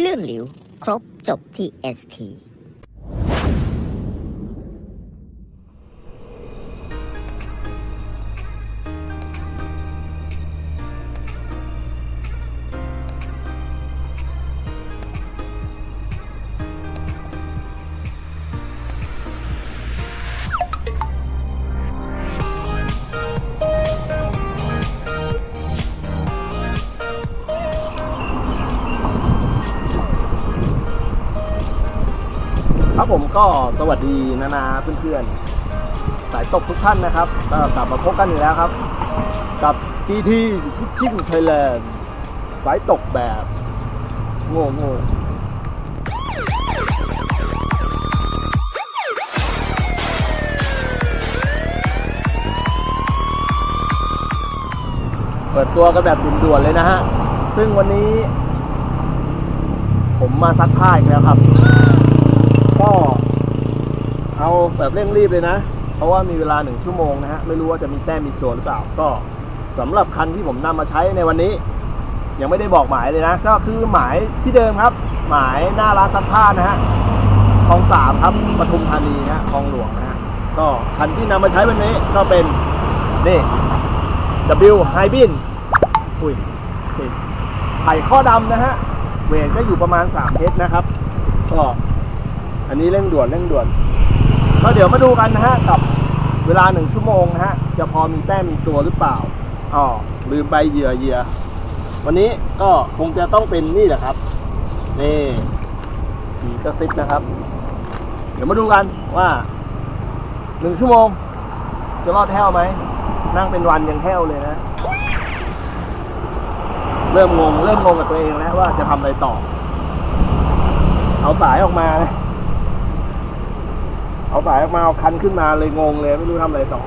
เลื่องหลิว ครบจบที่ ST ครับผมก็สวัสดีนานาเพื่อนๆ สายตกทุกท่านนะครับ ก็กลับมาพบกันอีกแล้วครับ กับ GT Fishing Thailand สายตกแบบโง่โง่เปิดตัวกันแบบด่วนๆเลยนะฮะ ซึ่งวันนี้ ผมมาซักผ้าอีกแล้วครับ เอาแบบเร่งรีบเลยนะ เพราะว่ามีเวลาหนึ่งชั่วโมงนะฮะ ไม่รู้ว่าจะมีแต้มมีโจรหรือเปล่า ก็สำหรับคันที่ผมนำมาใช้ในวันนี้ ยังไม่ได้บอกหมายเลยนะ ก็คือหมายที่เดิมครับ หมายหน้าร้านซักผ้านะฮะคลองสามครับปทุมธานีนะฮะคลองหลวงนะฮะ ก็คันที่นำมาใช้วันนี้ก็เป็นนี่ W h y b i n อุ้ยติดไผ่ข้อดำนะฮะ เวทก็อยู่ประมาณ3เมตรนะครับ ก็อันนี้เร่งด่วนเร่งด่วน ก็เดี๋ยวมาดูกันนะฮะกับเวลาหนึ่งชั่วโมงนะฮะจะพอมีแต้มมีตัวหรือเปล่าอ๋อลืมไปเหยื่อเหยื่อวันนี้ก็คงจะต้องเป็นนี่แหละครับนี่ผีกระซิบนะครับ เดี๋ยวมาดูกันว่าหนึ่งชั่วโมง จะรอดแท้วไหมนั่งเป็นวันยังแท้วเลยนะ เริ่มงง เริ่มงงกับตัวเองแล้วว่าจะทำอะไรต่อ เอาสายออกมานะ เอาสายออกมาเอาคันขึ้นมาเลยงงเลยไม่รู้ทำอะไรต่อ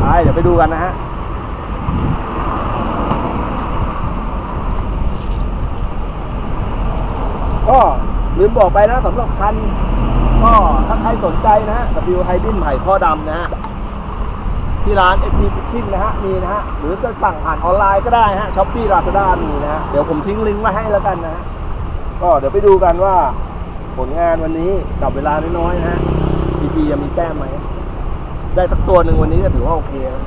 ไปเดี๋ยวไปดูกันนะฮะก็ลืมบอกไปนะสำหรับคันก็ถ้าใครสนใจนะฮะ W h y b i n ไผ่ข้อดำนะฮะ ที่ร้าน FT Fishing นะฮะ มีนะฮะ หรือจะสั่งผ่านออนไลน์ก็ได้ฮะช้อปปี้ลาซาด้ามีนะฮะ เดี๋ยวผมทิ้งลิงก์ไว้ให้แล้วกันนะฮะ ก็เดี๋ยวไปดูกันว่า ผลงานวันนี้กับเวลาน้อยๆนะฮะ PT จะมีแต้มไหม ได้สักตัวหนึ่งวันนี้ก็ถือว่าโอเคนะ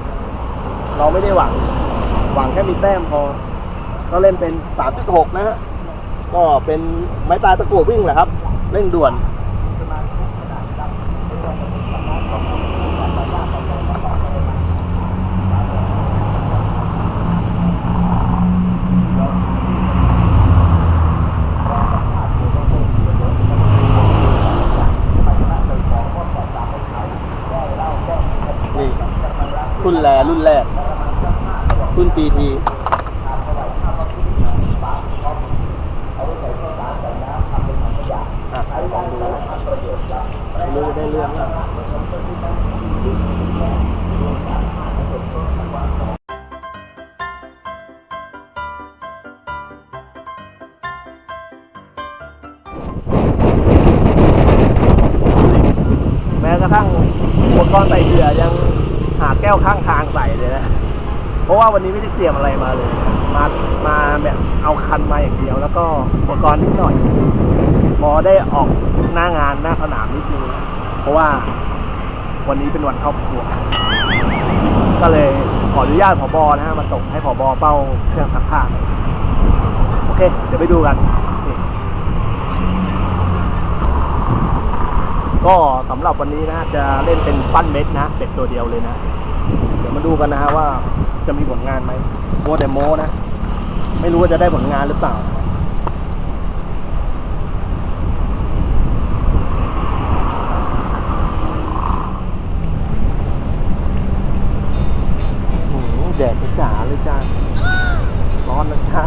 เราไม่ได้หวัง หวังแค่มีแต้มพอ ก็เล่นเป็น 3.6 นะฮะ ก็เป็นไม้ตายตะกั่ววิ่งแหละครับ เร่งด่วนรุ่ นแรรุ่นแรก รุ่นปีทีลองดูไม่รู้จะได้เรื่อง รียมอะไรมาเลย มา มาแบบเอาคันมาอย่างเดียว แล้วก็อุปกรณ์นิดหน่อย พอได้ออกหน้างานหน้าสนามนิดนึงเพราะว่าวันนี้เป็นวันครอบครัว ก็เลยขออนุญาตผบนะฮะมาส่งให้ผบเป้าเครื่องซักผ้าโอเค เดี๋ยวไปดูกัน ก็สำหรับวันนี้นะจะเล่นเป็นปั้นเม็ดนะ เป็ดตัวเดียวเลยนะ เดี๋ยวมาดูกันนะฮะว่าจะมีผลงานไหมโมแต่โมนะ ไม่รู้ว่าจะได้ผลงานหรือเปล่าโอ้โหแดดจ๋าเลยจ้าร้อนนะจ๊ะ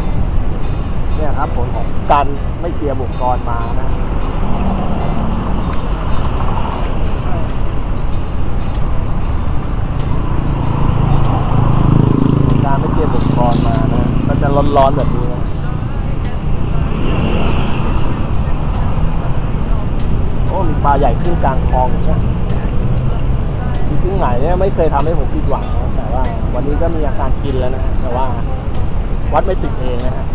เนี่ยครับผลของการไม่เตรียมอุปกรณ์มานะ ร้อนๆแบบนี้นะโอ้มีปลาใหญ่ขึ้นกลางคลองอย่างเนี่ยจริงไหนเนี่ยไม่เคยทำให้ผมผิดหวังนะแต่ว่า วันนี้ก็มีอาการกินแล้วนะแต่ว่า วัดไม่สิบเองนะฮะ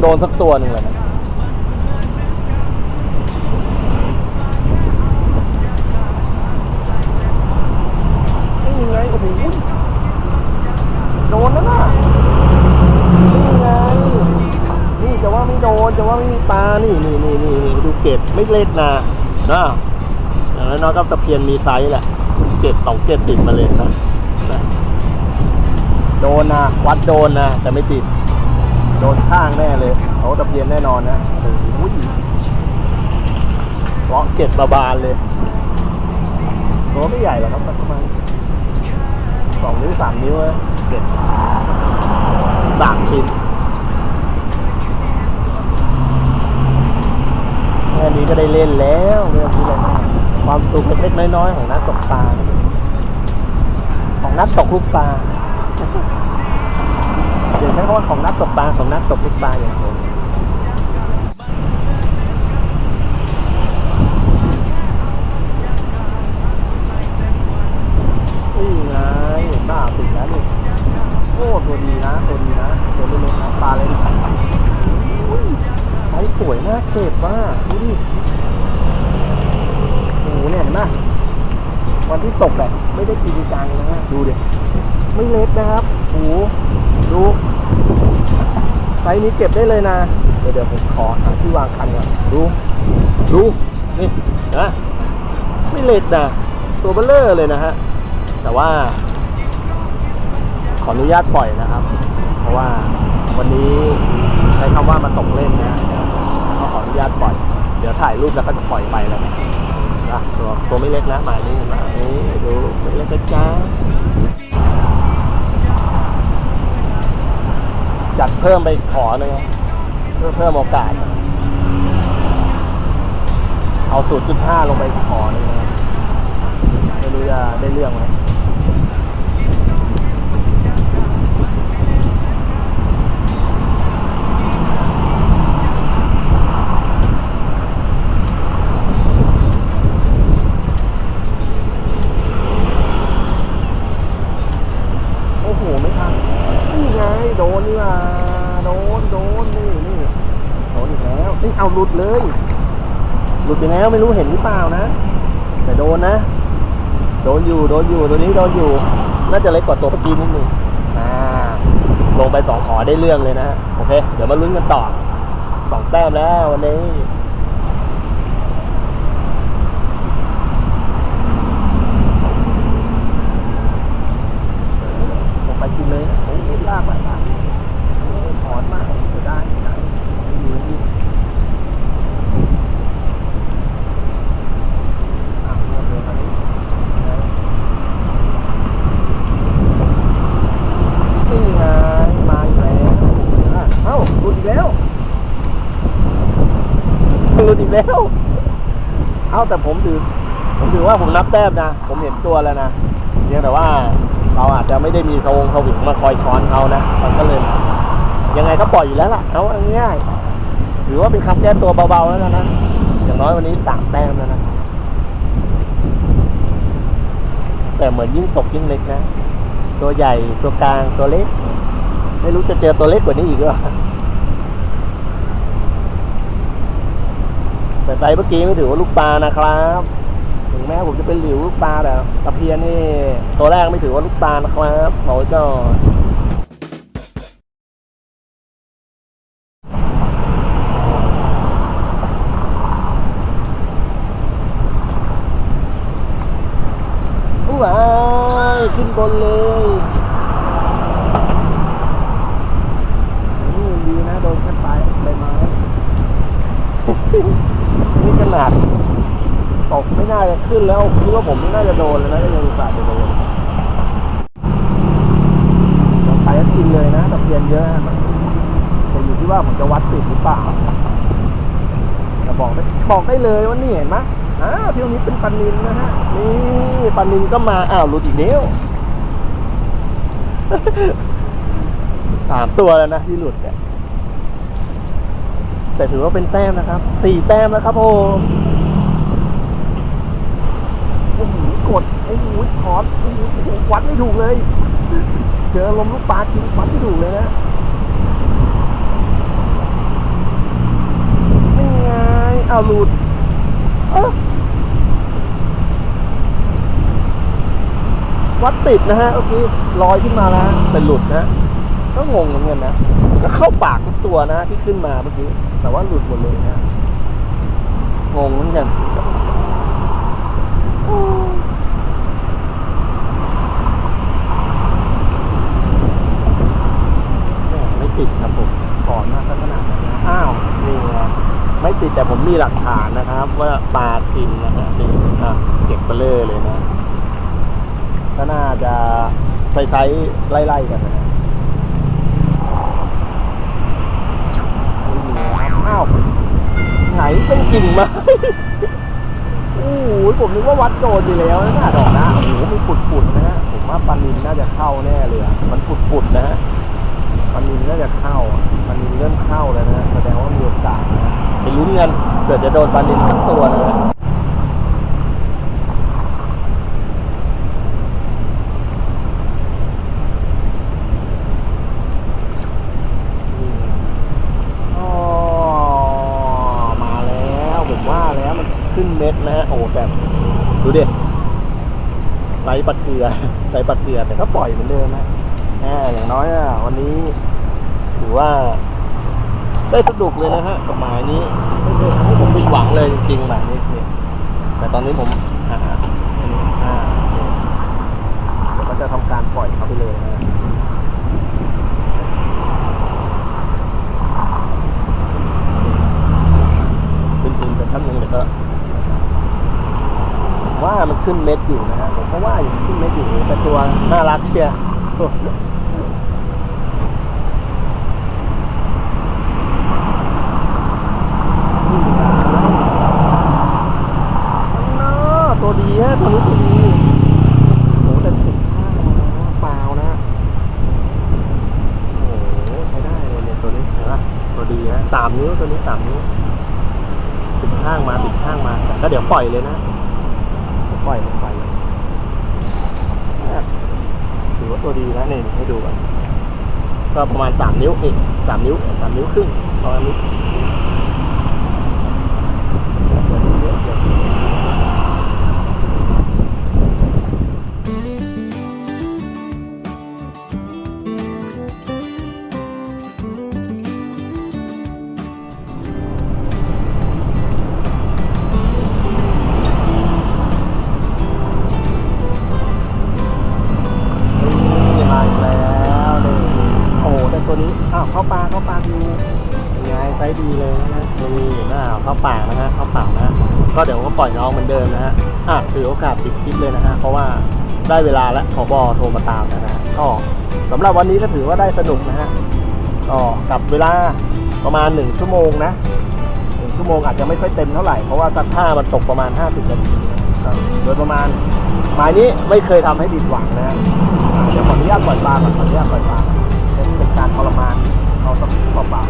โดนสักตัวหนึ่งเลยนะนี่ไงโอ้โหโดนแล้วนะนี่ไงนี่จะว่าไม่โดนจะว่าไม่มีปลานี่นี่นี่นี่ดูเก็ดไม่เล็กนะนะอย่างน้อยๆก็ตะเพียนมีไซส์แหละเก็ดสองเก็ดติดมาเลยนะนะโดนนะวัดโดนนะแต่ไม่ติด โดนข้างแน่เลยเขาตะเพียนแน่นอนนะโอ้โหเลาะเก็บบาบานเลยตัวไม่ใหญ่หรอกครับประมาณสองนิ้วสามนิ้วเก็บสามชิ้นแค่นี้ก็ได้เล่นแล้วเรื่องที่เลยความสุขเล็กๆน้อยๆของนักตกปลาของนักตกลูกปลา เดี๋ยวใช้คำว่าของนักตกปลาของนักตกลูกปลาอย่างผมนี่ไงหน้าติดแล้วนี่โอ้ตัวดีนะตัวดีนะตัวเล็กๆนะปลาเลยอุ้สวยมากเก็บว่าดูดิโอ้โหเนี่ยเห็นไหมวันที่ตกแบบไม่ได้กินจังนะฮะดูดิ ไม่เล็กนะครับโอ้ดูไซส์นี้เก็บได้เลยนะ เดี๋ยวเดี๋ยวผมขอหาที่วางคันก่อนดูดูนี่นะไม่เล็กนะตัวเบลเลอร์เลยนะฮะแต่ว่า ขออนุญาตปล่อยนะครับ เพราะว่าวันนี้ใช้คำว่ามาตกเล่นนะก็ขออนุญาตปล่อย เดี๋ยวถ่ายรูปแล้วก็จะปล่อยไปแล้วนะตัวตัวไม่เล็กนะหมายนี้นะนี่ พิ่มไปขอหนึ่งเพื่อเพิ่มโอกาส เอาสูตรจุดห้าลงไปขอหนึ่งไม่รู้จะได้เรื่องไหม หลุดเลย หลุดไปแล้วไม่รู้เห็นหรือเปล่านะ แต่โดนนะ โดนอยู่โดนอยู่ตัวนี้โดนอยู่ น่าจะเล็กกว่าตัวเมื่อกี้นิดนึงอ่าลงไปสองขอได้เรื่องเลยนะโอเค เดี๋ยวมาลุ้นกันต่อสองแต้มแล้ววันนี้ ลงไปกินเลยโอ้ยลากไปลากโอ้ยถอนมากจะได้ไม่ได้อยู่ที่อะเริ่มเลยคราวนี้นี่ไงมาอีกแล้วอะเอ้าหลุดอีกแล้วหลุดอีก แล้ว เอาแต่ผมถือ ผมถือว่าผมนับแต้มนะ ผมเห็นตัวแล้วนะเพียงแต่ว่าเราอาจจะไม่ได้มีสวงสวิงมาคอยช้อนเขานะ มันก็เลย ยังไงก็ปล่อยอยู่แล้วล่ะ เอาง่ายๆถือว่าเป็นคำแก้ตัวเบาๆแล้วนนะ อย่างน้อยวันนี้สามแต้มแล้วนะ แต่เหมือนยิ่งตกยิ่งเล็กนะ ตัวใหญ่ตัวกลางตัวเล็ก ไม่รู้จะเจอตัวเล็กกว่านี้อีกหรือเปล่า แต่ไซส์เมื่อกี้ไม่ถือว่าลูกปลานะครับ ถึงแม้ผมจะเป็นหลิวลูกปลาแต่ตะเพียนนี่ตัวแรกไม่ถือว่าลูกปลานะครับเราจะว้ายขึ้นบนเลยดีนะโดนแค่ปลายใบไม้ นี่ขนาดตกไม่น่าจะขึ้นแล้วคิดว่าผมไม่น่าจะโดนเลยนะก็ยังอุตส่าห์จะโดนไปก็กินเลยนะตะเพียนเยอะนะแต่อยู่ที่ว่าผมจะวัดติดหรือเปล่าจะบอกได้บอกได้เลยว่านี่เห็นไหมอ้าวที่ตรงนี้เป็นปันนินนะฮะนี่ปันนินก็มาอ้าวหลุดอีกแล้วสามตัวแล้วนะที่หลุดเนี่ย แต่ถือว่าเป็นแต้มนะครับสี่แต้มแล้วครับผมโอ้โหกดโอ้โหถอนโอ้โหโอ้โหวัดไม่ถูกเลย เจอลมลูกปลาทิ้งวัดไม่ถูกเลยนะอ้าหลุดเอ้าวัดติดนะฮะเมื่อกี้ลอยขึ้นมาแล้วแต่หลุดนะฮะก็งงเหมือนกันนะ ก็เข้าปากทุกตัวนะที่ขึ้นมาเมื่อกี้ แต่ว่าหลุดหมดเลยนะงงเหมือนกันไม่ติดครับผมก่อนมากขนาดนั้นนะอ้าวนี่ไงไม่ติดแต่ผมมีหลักฐานนะครับ ว่าปลากินนะฮะนี่อะเก็บไปเลยเลยนะก็น่าจะไซส์ไล่ๆกันนะฮะอ้าว ไหนเป็นกิ่งไม้ โอ้โหผมนึกว่าวัดโดนอยู่แล้วนะดอกนะโอ้โหมีปุดๆนะฮะผมว่าปานินน่าจะเข้าแน่เลยมันปุดๆนะฮะปานินน่าจะเข้าปานินเริ่มเข้าแล้วนะแสดงว่ามีโอกาสไปลุ้นกันเกิดจะโดนปานินทั้งตัวนะฮะอ๋อมาแล้วผมว่าแล้วมันขึ้น เม็ดนะฮะโอ้แบบดูดิไซส์ปลาเกลือไซส์ปลาเกลือแต่ก็ปล่อยเหมือนเดิมนะแหมอย่างน้อยอะวันนี้ถือว่าได้สนุกเลยนะฮะกับหมายนี้ไม่เคยทำให้ผมผิดหวังเลยจริงๆหมายนี้เนี่ยแต่ตอนนี้ผมอ่าอ่าเดี๋ยวก็จะทำการปล่อยเขาไปเลยนะ ขึ้นอินไปท่านหนึ่งเดี๋ยวก็ผมว่ามันขึ้นเม็ดอยู่นะฮะผมก็ว่าอยู่ขึ้นเม็ดอยู่แต่ตัวน่ารักเชียร์ตัวดีฮะตัวนี้ตัวดีโอ้แต่ติดข้างมาเปล่านะ โอ้โหใช้ได้เลยเนี่ยตัวนี้เห็นปะตัวดีนะ สามนิ้วตัวนี้สามนิ้วติดข้างมาติดข้างมาแต่ก็เดี๋ยวปล่อยเลยนะเดี๋ยวปล่อยเลยปล่อยเลยเนี่ยถือว่าตัวดีนะเนี่ยให้ดูก่อนก็ประมาณสามนิ้วเองสามนิ้วสามนิ้วครึ่งประมาณนี้นี่ เพราะว่าได้เวลาแล้วขอบอโทรมาตามนะฮะก็สำหรับวันนี้ก็ถือว่าได้สนุกนะฮะก็กับเวลาประมาณหนึ่งชั่วโมงนะหนึ่งชั่วโมงอาจจะไม่ค่อยเต็มเท่าไหร่ เพราะว่าซักผ้ามันตกประมาณ 50นาทีโดยประมาณหมายนี้ไม่เคยทำให้ผิดหวังนะฮะเดี๋ยวขออนุญาตปล่อยปลาก่อนขออนุญาตปล่อยปลาเป็นเป็นการทรมานเขาต้องเปล่า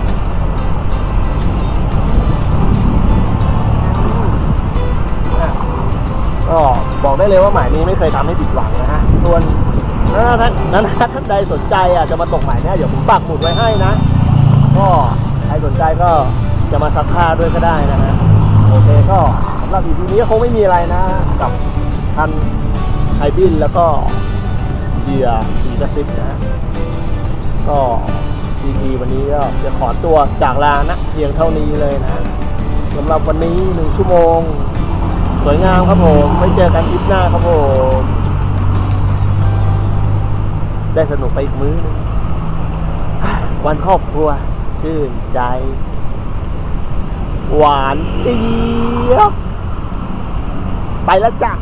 ก็บอกได้เลยว่าหมายนี้ไม่เคยทำให้ผิดหวังนะฮะส่วนถ้าท่านนั้นท่านใดสนใจอะจะมาตกหมายเนี้ยเดี๋ยวผมปักหมุดไว้ให้นะก็ใครสนใจก็จะมาซักผ้าด้วยก็ได้นะฮะโอเคก็สำหรับ EP นี้คงไม่มีอะไรนะ กับท่านไฮบินแล้วก็เหยื่อสีกระซิบนะฮะก็ทีทีวันนี้ก็จะขอตัวจากลานะเพียงเท่านี้เลยนะสำหรับวันนี้หนึ่งชั่วโมง สวยงามครับผมไว้เจอกันคลิปหน้าครับผมได้สนุกไปอีกมื้อนึงวันครอบครัว ชื่นใจ หวานเจี๊ยบไปแล้วจ้ะ